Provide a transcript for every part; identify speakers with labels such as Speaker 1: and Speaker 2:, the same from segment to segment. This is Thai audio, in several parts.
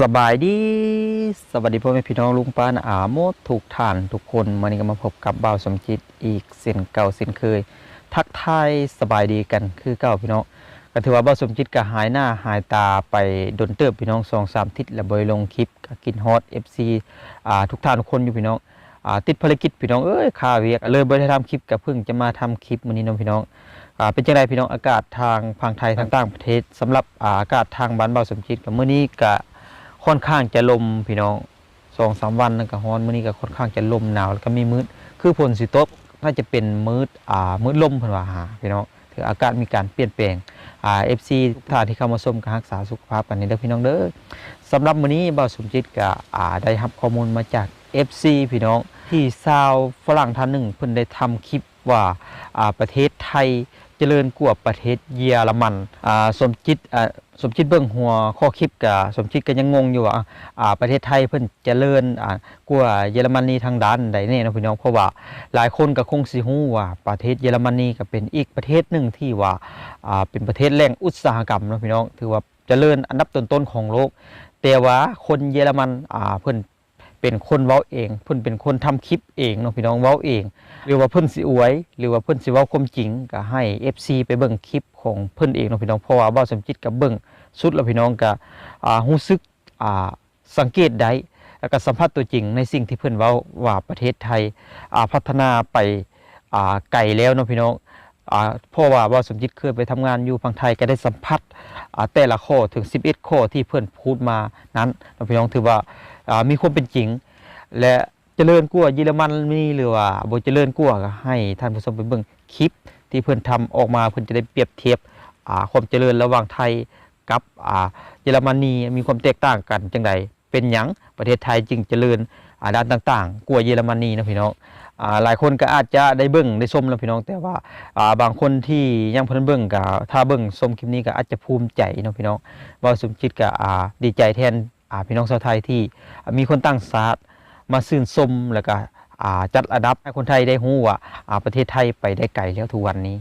Speaker 1: สบายดี สวัสดีพ่อแม่พี่น้องลุงป้านะอาโมดถูกฐานทุกคนวันนี้ก็มาพบกับบ่าวสมจิตอีกส้นเก่าส้นเคย ทักทายสบายดีกันคือเก่าพี่น้องก็ถือว่าบ่าวสมจิตก็หายหน้าหายตาไปดนเติบพี่น้องสองสามทิศและบริลงคลิปก็กินฮอต FC อ่าทุกท่านทุกคนอยู่พี่น้องอ่าติดภารกิจพี่น้องเอ้ยค่าเวียกเลยบ่ได้ทำคลิปก็เพิ่งจะมาทำคลิปมื้อนี้น้องพี่น้องอ่าเป็นจังไดพี่น้องอากาศทางฝั่งไทยทางต่างประเทศสำหรับอ่าอากาศทางบ้านเบาวสมจิตกับมื้อนี้ก็ ค่อนข้างจะลมพี่น้องสองสามวันนั่นก็ร้อนมื้อนี้ก็ค่อนข้างจะลมหนาวแล้วก็มีมืดคือฝนสิตกน่าจะเป็นมืดอ่ามืดลมเพิ่นว่าหาพี่น้องถืออากาศมีการเปลี่ยนแปลงอ่า FC ทุกท่านที่เข้ามาชมก็รักษาสุขภาพกันนี่เด้อพี่น้องเด้อสำหรับมื้อนี้เบาวสมจิตก็อ่าได้รับข้อมูลมาจาก FC พี่น้องที่ชาวฝรั่งท่านหนึ่งเพิ่นได้ทำคลิปว่าอ่าประเทศไทยเจริญกว่าประเทศเยอรมันอ่าสมจิตอ่า สมคิดเบิ่งหัวข้อคลิปกับสมคิดก็ยังงงอยู่ว่าอ่าประเทศไทยเพิ่นเจริญอ่ากว่าเยอรมนีทางด้านใดแน่นะพี่น้องเพราะว่าหลายคนก็คงสิฮู้ว่าประเทศเยอรมนีก็เป็นอีกประเทศหนึ่งที่ว่าอ่าเป็นประเทศแหล่งอุตสาหกรรมนะพี่น้องถือว่าเจริญอันดับต้นๆของโลก แต่ว่าคนเยอรมันอ่าเพิ่น เป็นคนเว้าเอง เพิ่นเป็นคนทำคลิปเองเนาะพี่น้องเว้าเอง หรือว่าเพิ่นสิอวย หรือว่าเพิ่นสิเว้าความจริงก็ให้ FC ไปเบิ่งคลิปของเพิ่นเองเนาะพี่น้องเพราะว่าเว้าสมจิตกับเบิ่งสุดแล้วพี่น้องก็อ่ารู้สึกอ่าสังเกตได้แล้วก็สัมผัสตัวจริงในสิ่งที่เพิ่นเว้าว่าประเทศไทยอ่าพัฒนาไปอ่าไกลแล้วเนาะพี่น้องอ่าเพราะว่าเว้าสมจิตเคยไปทำงานอยู่ฝั่งไทยก็ได้สัมผัสอ่าแต่ละข้อถึง 11 ข้อที่เพิ่นพูดมานั้นเนาะพี่น้องถือว่า มีความเป็นจริง และเจริญกว่าเยอรมันมีหรือว่าบ่เจริญกว่าก็ให้ท่านผู้ชมไปเบิ่งคลิป ที่เพิ่นทำออกมาเพิ่นจะได้เปรียบเทียบความเจริญระหว่างไทยกับเยอรมนีมีความแตกต่างกันจังใดเป็นหยังประเทศไทยจึงเจริญด้านต่างๆกว่าเยอรมนีนะพี่น้องอหลายคนก็อาจจะได้เบิ่งได้ชมแล้วพี่น้อง แต่ว่าบางคนที่ยังเพิ่นเบิ่งก็ถ้าเบิ่งชมคลิปนี้ก็อาจจะภูมิใจเนาะพี่น้องว่าสมจิตก็ดีใจแทน พี่น้องชาวไทยที่มีคนตั้งศาสตร์มาซื่นชมแล้วก็อ่าจัดระดับให้คนไทยได้หู้ว่าอ่าประเทศไทยไปได้ไกลแล้วทุกวันนี้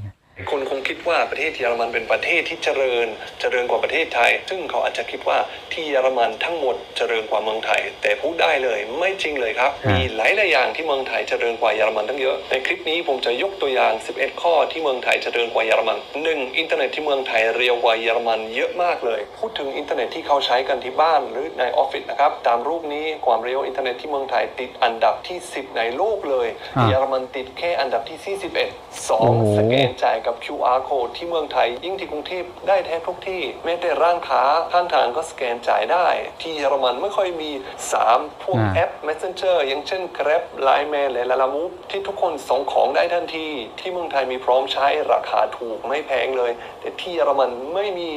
Speaker 2: คนคงคิดว่า ประเทศเยอรมันเป็นประเทศที่เจริญ เจริญกว่าประเทศไทย ซึ่งเขาอาจจะคิดว่าที่เยอรมันทั้งหมดเจริญกว่าเมืองไทย แต่พูดได้เลยไม่จริงเลยครับ
Speaker 1: อ่ามี
Speaker 2: มีหลายหลายๆอย่างที่เมืองไทยเจริญกว่าเยอรมันทั้งเยอะ ในคลิปนี้ผมจะยกตัวอย่าง 11 ข้อที่เมืองไทยเจริญกว่าเยอรมัน 1. อินเทอร์เน็ตที่เมืองไทยเร็วกว่าเยอรมันเยอะมากเลย พูดถึงอินเทอร์เน็ตที่เขาใช้กันที่บ้านหรือในออฟฟิศนะครับ ตามรูปนี้ความเร็วอินเทอร์เน็ตที่เมืองไทยติดอันดับที่ 10 ในโลกเลย
Speaker 1: อ่า
Speaker 2: เยอรมันติดแค่อันดับที่ 41
Speaker 1: โอ้โห
Speaker 2: 2. สแกนจ่ายกับ QR code ที่เมืองไทย ยิ่งที่กรุงเทพได้แทบทุกที่ แม้แต่ร้านค้าข้างทางก็สแกนจ่ายได้ ที่เยอรมันไม่ค่อยมี 3 พวก
Speaker 1: อ่า
Speaker 2: แอป Messenger อย่างเช่น Grab Line Man และ Lala Move ที่ทุกคนส่งของได้ทันที ที่เมืองไทยมีพร้อมใช้ราคาถูกไม่แพงเลย แต่ที่เยอรมันไม่มี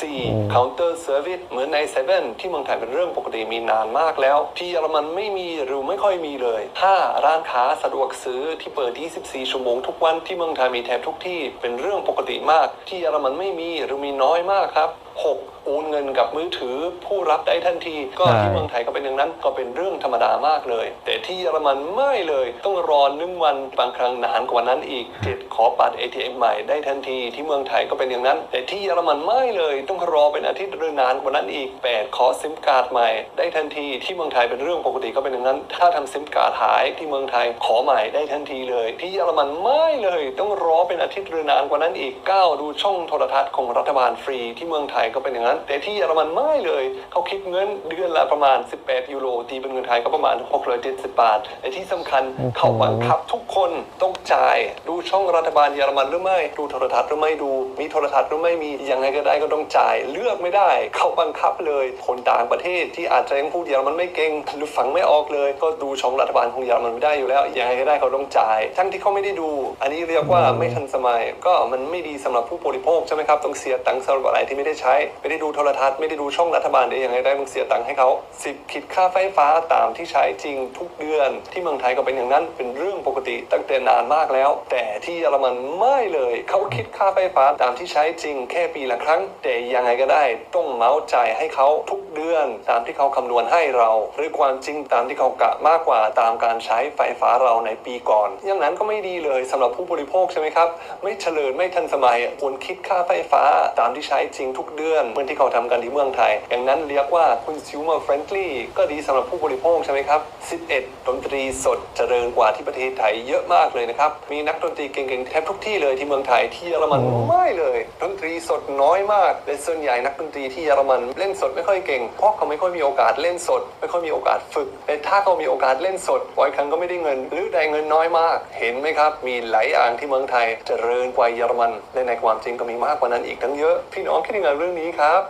Speaker 2: 4 Counter Service เหมือนในเซเว่นที่เมืองไทยเป็นเรื่องปกติมีนานมากแล้ว ที่เยอรมันไม่มีหรือไม่ค่อยมีเลย 5 ร้านค้าสะดวกซื้อที่เปิด 24 ชั่วโมงทุกวันที่เมืองไทยมีแทบทุกที่เป็นเรื่องปกติมาก ที่เยอรมันไม่มีหรือมีน้อยมากครับ 6. โอนเงินกับมือถือผู้รับได้ทันที ก็
Speaker 1: ใช่
Speaker 2: ที่เมืองไทยก็เป็นอย่างนั้นก็เป็นเรื่องธรรมดามากเลย แต่ที่เยอรมันไม่เลยต้องรอหนึ่งวันบางครั้งนานกว่านั้นอีกเจ็ดขอบัตร ATM ใหม่ได้ทันทีที่เมืองไทยก็เป็นอย่างนั้น แต่ที่เยอรมันไม่เลยต้องรอเป็นอาทิตย์หรือนานกว่านั้นอีก 8 ขอซิมการ์ดใหม่ได้ทันทีที่เมืองไทยเป็นเรื่องปกติก็เป็นอย่างนั้น ถ้าทำซิมการ์ดหายที่เมืองไทยขอใหม่ได้ทันทีเลย ที่เยอรมันไม่เลยต้องรอเป็นอาทิตย์หรือนานกว่านั้นอีก 9 ดูช่องโทรทัศน์ของรัฐบาลฟรีที่เมืองไทยก็เป็นอย่างนั้น แต่ที่เยอรมันไม่เลย เขาคิดเงินเดือนละประมาณ 18 ยูโรตีเป็นเงินไทยก็ประมาณ670บาทและที่สำคัญ
Speaker 1: โอ้โห
Speaker 2: เขาบังคับทุกคนต้องจ่ายดูช่องรัฐบาลเยอรมันหรือไม่ ดูโทรทัศน์หรือไม่ดู มีโทรทัศน์หรือไม่มียังไงก็ได้ก็ต้องจ่าย เลือกไม่ได้ เขาบังคับเลยคนต่างประเทศที่อาจจะยังพูดเยอรมันไม่เก่งหรือฟังไม่ออกเลย ก็ดูช่องรัฐบาลของเยอรมันไม่ได้อยู่แล้วยังไงก็ได้เขาต้องจ่าย ทั้งที่เขาไม่ได้ดู อันนี้เรียกว่าไม่ทันสมัยก็มันไม่ดีสำหรับผู้บริโภคใช่ไหมครับต้องเสียตังค์สำหรับอะไรที่ไม่ได้ใช้ไม่ได้ดูโทรทัศน์ไม่ได้ดูช่องรัฐบาลเดี๋ยวยังไงได้ต้องเสียตังค์ให้เขาสิบคิดค่าไฟฟ้าตามที่ใช้จริงทุกเดือน ที่เมืองไทยก็เป็นอย่างนั้นเป็นเรื่องปกติตั้งแต่นานมากแล้ว แต่ที่เยอรมันไม่เลยเขาคิดค่าไฟฟ้าตามที่ใช้จริงแค่ปีละครั้ง แต่ยังไงก็ได้ต้องเมาส์จ่ายให้เขาทุกเดือนตามที่เขาคำนวณให้เรา หรือความจริงตามที่เขากะมากกว่าตามการใช้ไฟฟ้าเราในปีก่อน อย่างนั้นก็ไม่ดีเลยสำหรับผู้บริโภคใช่ไหมครับ ไม่เฉลิมไม่ทันสมัยควรคิดค่าไฟฟ้าตามที่ใช้จริงทุกเดือนเหมือนที่ที่เขาทำกันที่เมืองไทย อย่างนั้นเรียกว่า consumer friendly ก็ดีสำหรับผู้บริโภคใช่ไหมครับ 11 ดนตรีสดเจริญกว่าที่ประเทศไทยเยอะมากเลยนะครับ มีนักดนตรีเก่งๆแทบทุกที่เลยที่เมืองไทยที่เยอรมัน
Speaker 1: โอ้
Speaker 2: ไม่เลย ดนตรีสดน้อยมากและส่วนใหญ่นักดนตรีที่เยอรมันเล่นสดไม่ค่อยเก่ง เพราะเขาไม่ค่อยมีโอกาสเล่นสด ไม่ค่อยมีโอกาสฝึกแต่ถ้าเขามีโอกาสเล่นสดบ่อยครั้งก็ไม่ได้เงิน หรือได้เงินน้อยมาก เห็นไหมครับ มีหลายอย่างที่เมืองไทยเจริญกว่าเยอรมันและในความจริงก็มีมากกว่านั้นอีกทั้งเยอะพี่น้องคิดยังไงเรื่องนี้ครับ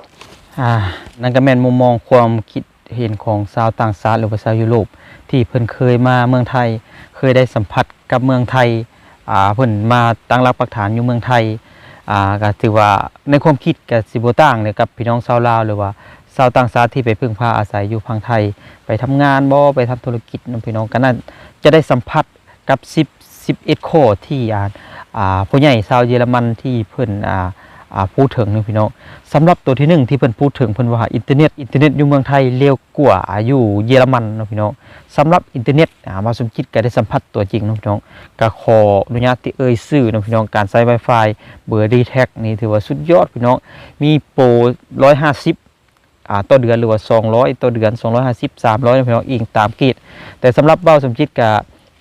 Speaker 1: อ่า นั่นก็แม่นมุมมองความคิดเห็นของชาวต่างชาติหรือว่าชาวยุโรปที่เพิ่นเคยมาเมืองไทย เคยได้สัมผัสกับเมืองไทย อ่า เพิ่นมาตั้งรักปักฐานอยู่เมืองไทย อ่า ก็ถือว่าในความคิดก็สิบ่ต่างเลยกับพี่น้องชาวลาวหรือว่าชาวต่างชาติที่ไปพึ่งพาอาศัยอยู่พังไทย ไปทำงานบ่ไปทำธุรกิจนํพี่น้องก็น่าจะได้สัมผัสกับ10 11ข้อที่อ่าอ่าผู้ใหญ่ชาวเยอรมันที่เพิ่นอ่า พูดถึงนี่พี่น้องสำหรับตัวที่หนึ่งที่เพิ่นพูดถึงเพิ่นว่าอินเทอร์เน็ตอินเทอร์เน็ตอยู่เมืองไทยเร็วกว่าอยู่เยอรมันนะพี่น้องสำหรับอินเทอร์เน็ตมาสมคิดก็ได้สัมผัสตัวจริงนะพี่น้องก็ขออนุญาตที่เอ่ยชื่อนะพี่น้องการใช้ Wi-Fi เบอร์ d t แท็กนี่ถือว่าสุดยอดพี่น้องมีโปร150อ่าสิบต่อเดือนหรือว่า200 ต่อเดือน 250 300เนาะพี่น้องอิงตามกณฑ์แต่สำหรับเบ้าสมคิดก็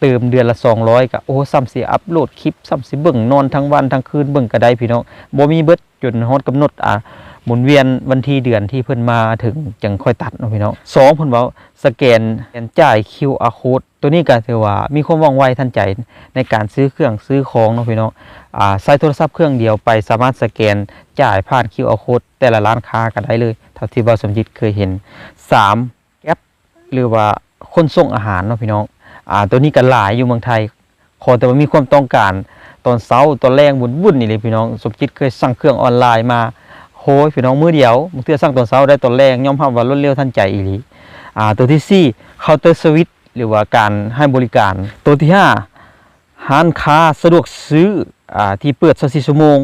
Speaker 1: เติมเดือนละ 200ก็โอ้ซ้ำสิอัพโหลดคลิปซ้ำสิเบิ่งนอนทั้งวันทั้งคืนเบิ่งก็ได้พี่น้องบ่มีเบิดจนฮอดกำหนดอ่าหมุนเวียนวันที่เดือนที่เพิ่นมาถึงจังค่อยตัดเนาะพี่น้องสองเพิ่นเว้าสแกนจ่าย QR code ตัวนี้ก็ถือว่ามีความว่องไวทันใจในการซื้อเครื่องซื้อของเนาะพี่น้องอ่าใช้โทรศัพท์เครื่องเดียวไปสามารถสแกนจ่ายผ่าน QR code แต่ละร้านค้าก็ได้เลยเท่าที่บ่าวสมจิตเคยเห็นสามแอปหรือว่าคนส่งอาหารเนาะพี่น้อง อ่าตัวนี้ก็หลายอยู่เมืองไทยขอแต่ว่ามีความต้องการ ตอนเช้าตอนแรงบุญบุญนี่เลยพี่น้องสมคิดเคยสั่งเครื่องออนไลน์มาโหยพี่น้องมือเดียวบางเทื่อสั่งตอนเช้าได้ตอนแรงย่อมภาพว่ารวดเร็วทันใจอีหลีอ่าตัวที่สี่เคาน์เตอร์สวิตหรือว่าการให้บริการ ตัวที่ห้าร้านค้าสะดวกซื้ออ่าที่เปิด24ชั่วโมง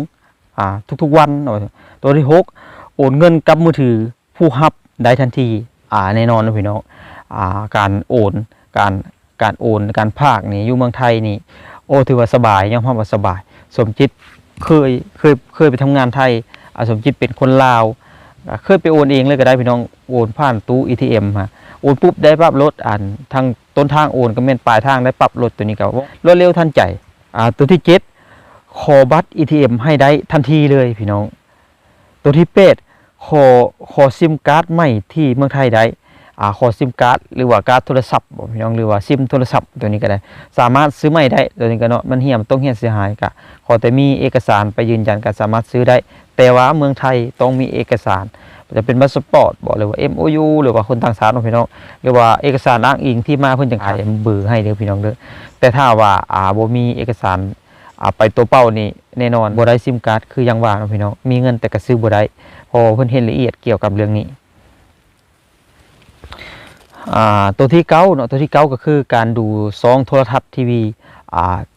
Speaker 1: อ่าทุกๆวันเนาะตัวที่หกโอนเงินกับมือถือผู้รับได้ทันทีอ่าแน่นอนนะพี่น้องอ่าการโอนการ การโอนการภาคนี่อยู่เมืองไทยนี่โอ้ถือว่าสบายย่อมรับว่าสบาย สมจิตเคยเคยเคยไปทำงานไทยอาสมจิตเป็นคนลาว เคยไปโอนเองเลยก็ได้พี่น้องโอนผ่านตู้ ATM ฮะโอนปุ๊บได้ปรับรถอ่านทางต้นทางโอนก็แม่นปลายทางได้ปรับรถตัวนี้ก็รวดเร็วทันใจอ่าตัวที่เจ็ดขอบัตร ATM ให้ได้ทันทีเลยพี่น้อง ตัวที่เป็ดขอขอซิมการ์ดใหม่ที่เมืองไทยได้ อ่าขอซิมการ์ดหรือว่าการ์ดโทรศัพท์พี่น้องหรือว่าซิมโทรศัพท์ตัวนี้ก็ได้ สามารถซื้อใหม่ได้ตัวนี้ก็เนาะมันเหี่ยมต้องเหี่ยมเสียหายก็ขอแต่มีเอกสารไปยืนยันก็สามารถซื้อได้ แต่ว่าเมืองไทยต้องมีเอกสารจะเป็นพาสปอร์ตบอกเลยว่า MOU หรือว่าคนต่างชาติพี่น้องหรือว่าเอกสารอ้างอิงที่มาเพิ่อนจังขายเบอร์ให้เด้อพี่น้องเด้อแต่ถ้าว่าอ่าบ่มีเอกสารอ่าไปตัวเป้านี่แน่นอนบ่ได้ซิมการ์ดคือยังว่าเนาะพี่น้องมีเงินแต่ก็ซื้อบ่ได้พอเพิ่นเห็นละเอียดเกี่ยวกับเรื่องนี้ ตัวที่เก้าเนาะตัวที่เก้าก็คือการดูซองโทรทัศน์ทีวี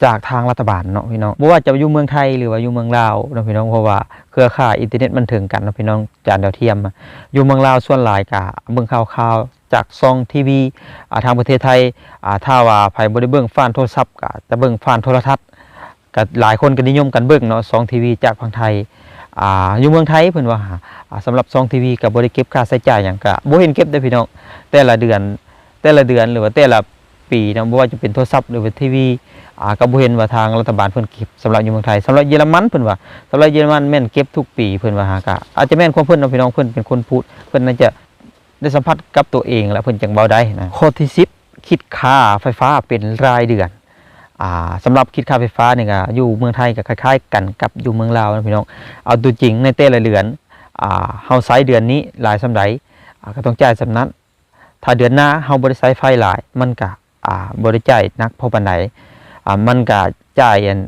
Speaker 1: จากทางรัฐบาลเนาะพี่น้องบ่ว่าจะอยู่เมืองไทยหรือว่าอยู่เมืองลาวเนาะพี่น้องเพราะว่าเครือข่ายอินเทอร์เน็ตมันถึงกันเนาะพี่น้องจานดาวเทียม อยู่เมืองลาวส่วนหลายก็เบิ่งข่าวๆจากซองทีวีทางประเทศไทยอ่าถ้าว่าไผบ่ได้เบิ่งผ่านโทรศัพท์ก็จะเบิ่งผ่านโทรทัศน์ก็หลายคนก็นิยมกันเบิ่งเนาะซองทีวีจากฝั่งไทย อ่าอยู่เมืองไทยเพิ่นว่าอ่าสำหรับซองทีวีก็บ่ได้เก็บค่าใช้จ่ายหยังก็บ่เห็นเก็บเด้พี่น้องแต่ละเดือนแต่ละเดือนหรือว่าแต่ละปีนะบ่ว่าจะเป็นโทรศัพท์หรือว่าทีวีอ่าก็บ่เห็นว่าทางรัฐบาลเพิ่นเก็บสำหรับอยู่เมืองไทยสำหรับเยอรมันเพิ่นว่าสำหรับเยอรมันแม่นเก็บทุกปีเพิ่นว่าหากะอาจจะแม่นของเพิ่นเนาะพี่น้องเพิ่นเป็นคนพูดเพิ่นน่าจะได้สัมผัสกับตัวเองแล้วเพิ่นจังเบาได้นะข้อที่10คิดค่าไฟฟ้าเป็นรายเดือน สำหรับคิดค่าไฟฟ้านี่ก็อยู่เมืองไทยก็คล้ายๆ กันกับอยู่เมืองลาวนะพี่น้องเอาตัวจริงในเต้ละเดือนอ่าเฮาใช้เดือนนี้หลายสำไดก็ต้องจ่ายสำนั้นถ้าเดือนหน้าเฮาบ่ได้ใช้ไฟหลาย มันก็อ่าบ่ได้จ่ายนักพอปานใดอ่ามันก็จ่ายอัน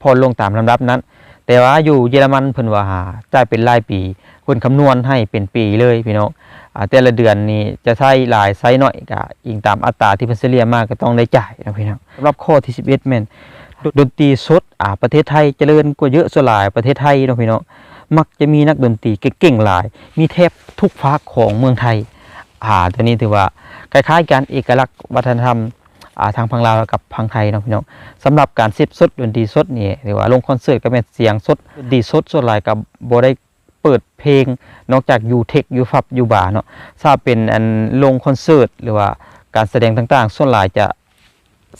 Speaker 1: พอลงตามลำดับนั้น แต่ว่าอยู่เยอรมันเพิ่นว่าหาจ่ายเป็นรายปีเพิ่นคำนวณให้เป็นปีเลยพี่น้องแต่ละเดือนนี้จะใช้หลายใช้น้อยก็อิงตามอัตราที่เพิ่นเฉลี่ยมากก็ต้องได้จ่ายนะพี่น้องสำหรับข้อที่11แม่นดนตรีสดอ่าประเทศไทยเจริญกว่าเยอะส่วนหลายประเทศไทยเนาะพี่น้องมักจะมีนักดนตรีเก่งๆหลาย มีแทบทุกภาคของเมืองไทยอ่าตัวนี้ถือว่าคล้ายๆกันเอกลักษณ์วัฒนธรรม ทางพังลาวกับพังไทยเนาะพี่น้องสำหรับการเซตสดดนตรีสดนี่หรือว่าลงคอนเสิร์ตก็เป็นเสียงสดดนตรีสดส่วนหลายกับโบได้เปิดเพลง นอกจากยูเทคยูฟับยู่บาเนาะถ้าเป็นอันลงคอนเสิร์ตหรือว่าการแสดงต่างๆ ส่วนหลายจะ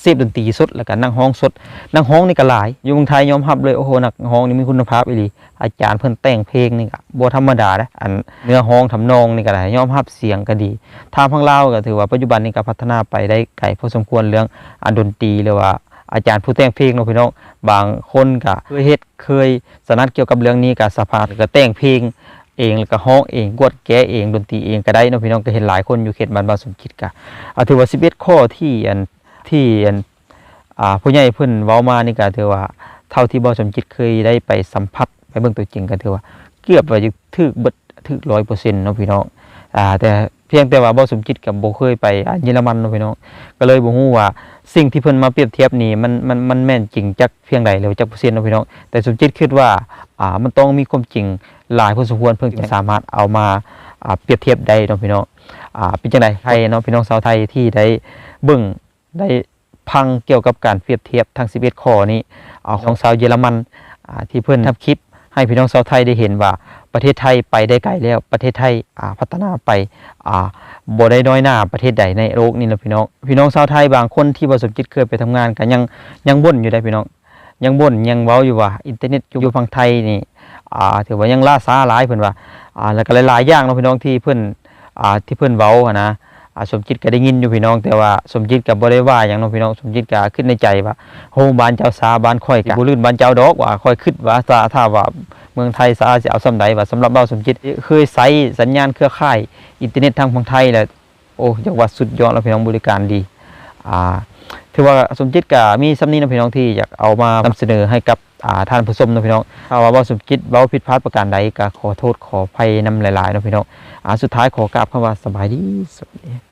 Speaker 1: เสพดนตรีสดแล้วก็นั่งห้องสดนั่งห้องนี่ก็หลายอยู่เมืองไทยยอมรับเลยโอ้โหนักห้องนี่มีคุณภาพอีหลีอาจารย์เพิ่นแต่งเพลงนี่ก็บ่ธรรมดาเด้ออันเนื้อห้องทำนองนี่ก็ได้ยอมรับเสียงก็ดีทางพังลาวก็ถือว่าปัจจุบันนี้ก็พัฒนาไปได้ไกลพอสมควรเรื่องอันดนตรีหรือว่าอาจารย์ผู้แต่งเพลงเนาะพี่น้องบางคนก็เคยเฮ็ดเคยสนัดเกี่ยวกับเรื่องนี้ก็สภาก็แต่งเพลงเองแล้วก็ฮ้องเองกวดแก้เองดนตรีเองก็ได้เนาะพี่น้องก็เห็นหลายคนอยู่เขตบ้านบางสมคิดก็เอาถือว่า11ข้อที่อัน ที่อันอ่าผู้ใหญ่เพิ่นเว้ามานี่ก็ถือว่าเท่าที่บ่สมคิดเคยได้ไปสัมผัสไปเบิ่งตัวจริงก็ถือว่าเกือบว่าจะถึกเบิดถึก100%เนาะพี่น้องอ่าแต่เพียงแต่ว่าบ่สมคิดกับบ่เคยไปอ่าเยอรมันเนาะพี่น้องก็เลยบ่ฮู้ว่าสิ่งที่เพิ่นมาเปรียบเทียบนี่มันมันมันแม่นจริงจักเพียงใดหรือจักเปอร์เซ็นต์เนาะพี่น้องแต่สมคิดคิดว่าอ่ามันต้องมีความจริงหลายพอสมควรเพิ่งจะสามารถเอามาอ่าเปรียบเทียบได้เนาะพี่น้องอ่าเป็นจังไดไทยเนาะพี่น้องชาวไทยที่ได้เบิ่ง ได้พังเกี่ยวกับการเปรียบเทียบทั้ง11ข้อนี้เอาของชาวเยอรมันที่เพิ่อนทำคลิป ให้พี่น้องชาวไทยได้เห็นว่าประเทศไทยไปได้ไกลแล้วประเทศไทยอ่าพัฒนาไปอ่าบ่ได้น้อยหน้าประเทศใดในโลกนี้นะพี่น้องพี่น้องชาวไทยบางคนที่บ่สมจิตเคยไปทำงานก็ยังยังบ่นอยู่ได้พี่น้อง ยังบ่นยังเว้าอยู่ว่าอินเทอร์เน็ตอยู่ฝั่งไทยนี่อ่าถือว่ายังล่าช้าหลายเพิ่นว่าอ่าแล้วก็หลายๆอย่างเนาะพี่น้องที่เพิ่นอ่าที่เพิ่นเว้านะ สมจิตก็ได้ยินอยู่พี่น้อง แต่ว่าสมจิตก็บ่ได้ว่าหยังเนาะพี่น้องสมจิตก็คิดในใจว่าโฮบ้านเจ้าสาบ้านข่อยก็บ่ลื่นบ้านเจ้าดอกว่าข่อยคิดว่าถ้าถ้าว่าเมืองไทยสาสิเอาซำใดว่าสำหรับเราสมจิตเคยใช้สัญญาณเครือข่ายอินเทอร์เน็ตทางฝั่งไทยแหละโอ้จังว่าสุดยอดแล้วพี่น้องบริการดีอ่า ถือว่าสมจิตกับมีซ้ำนีนะพี่น้องที่อยากเอามานำเสนอให้กับท่านผู้ชมนะพี่น้องถ้าว่าบ่สมจิตเว้าผิดพลาดประการใดก็ขอโทษขออภัยนำหลายๆนะพี่น้องอ่าสุดท้ายขอกราบคำว่าสบายดีสวัสดี